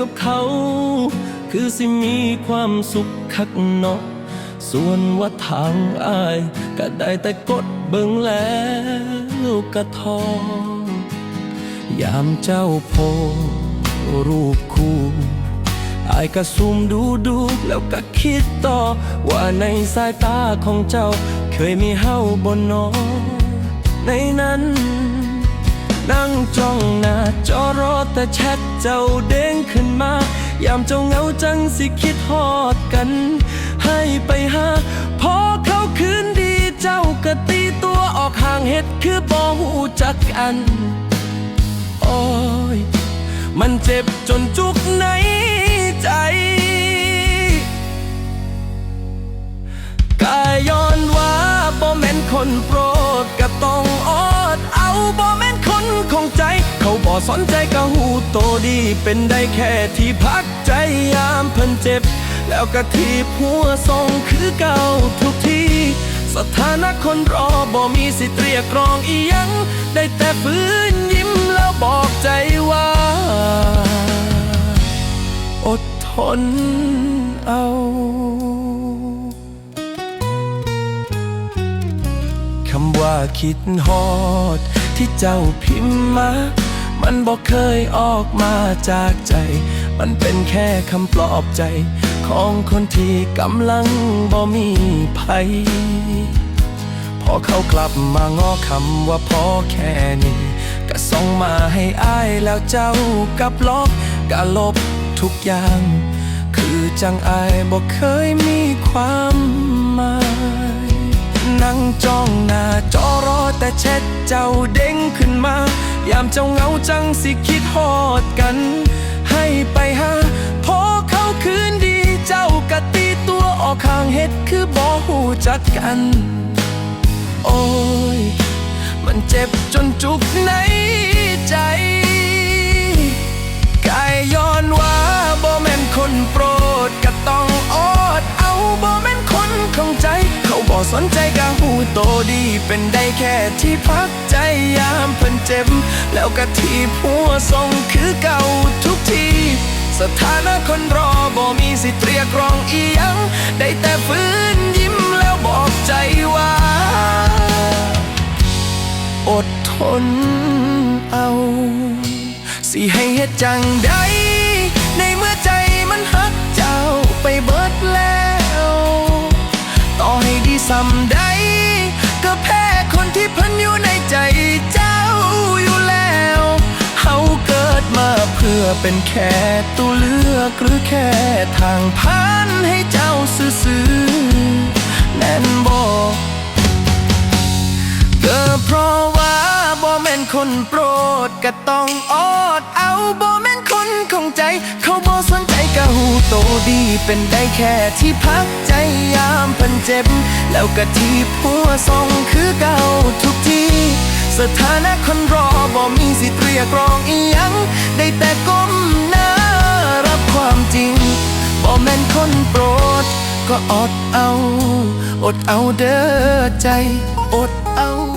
กับเขา คือสิมีความสุขคักเนาะส่วนว่าทางอายก็ได้แต่กดเบิ่งแล้วก็ทอยามเจ้าโพรูปคู่อายก็ซุ่มดูดูแล้วก็คิดต่อ ว่าในสายตาของเจ้า เคยมีเฮาบนนอในนั้น นั่งจ้องหน้าจอรอแต่แชทเจ้าเด้งขึ้นมา ยามเจ้าเหงาจังสิคิดฮอดกัน ให้ไปหาพอเขาคืนดีเจ้าก็ตีตัวออกห่างเฮ็ดคือบ่หูจักกัน โอ้ย มันเจ็บจนจุกในใจ บ่สนใจก็หูโตดีเป็นได้แค่ที่พักใจยามเพิ่นเจ็บ แล้วก็ทีบหัวทรงคือเก่าทุกทีสถานะคนรอบ่มีสิเรียกร้องอีหยัง ได้แต่ฝืนยิ้มแล้วบอกใจว่า อดทนเอาคำว่าคิดฮอด ที่เจ้าพิมพ์มา มันบอกเคยออกมาจากใจ มันเป็นแค่คำปลอบใจ ของคนที่กำลังบ่มีภัย พอเขากลับมางอคำว่าพอแค่นี้ ก็ส่งมาให้อายแล้วเจ้ากับลบก็ลบทุกอย่าง คือจังอายบอกเคยมีความหมายนั่งจ้องหน้าจอรอแต่แชทเจ้าเด้งขึ้นมา ยามเจ้าเหงาจังสิคิดฮอดกัน ให้ไปหาพอเขาคืนดีเจ้ากะตีตัวออกข้างเฮ็ดคือบ่หูจักกัน โอ้ย มันเจ็บจนจุกในใจกายย้อนว่าบ่แม่นคนโปรดก็ต้องอด เอาบ่แม่นคนของใจ เขาบ่สนใจ โตดีเป็นได้แค่ที่พักใจยามเพิ่นเจ็บ แล้วก็ที่ผัวทรงคือเก่าทุกที สถานะคนรอบ่มีสิเรียกร้องอีหยัง ได้แต่ฝืนยิ้มแล้วบอกใจว่า อดทนเอา สิให้เฮ็ดจังใดในเมื่อใจมันหักเจ้าไปเบิดแล้ว ต่อให้ดีสำ เป็นแค่ตัวเลือกหรือแค่ทางผ่านให้เจ้าซื่อๆแน่นบอกเก็เพราะว่าบ่แม่นคนโปรดก็ต้องอดเอาบ่แม่นคนของใจ เขาบ่สนใจก็หูโตดีเป็นได้แค่ที่พักใจยามเพิ่นเจ็บ แล้วก็ที่ผัวทรงคือเก่าทุกทีสถานะคนรอบ่มีสิทธิ์เรียกร้องอีหยัง ก็อดเอา อดเอาเด้อใจ อดเอา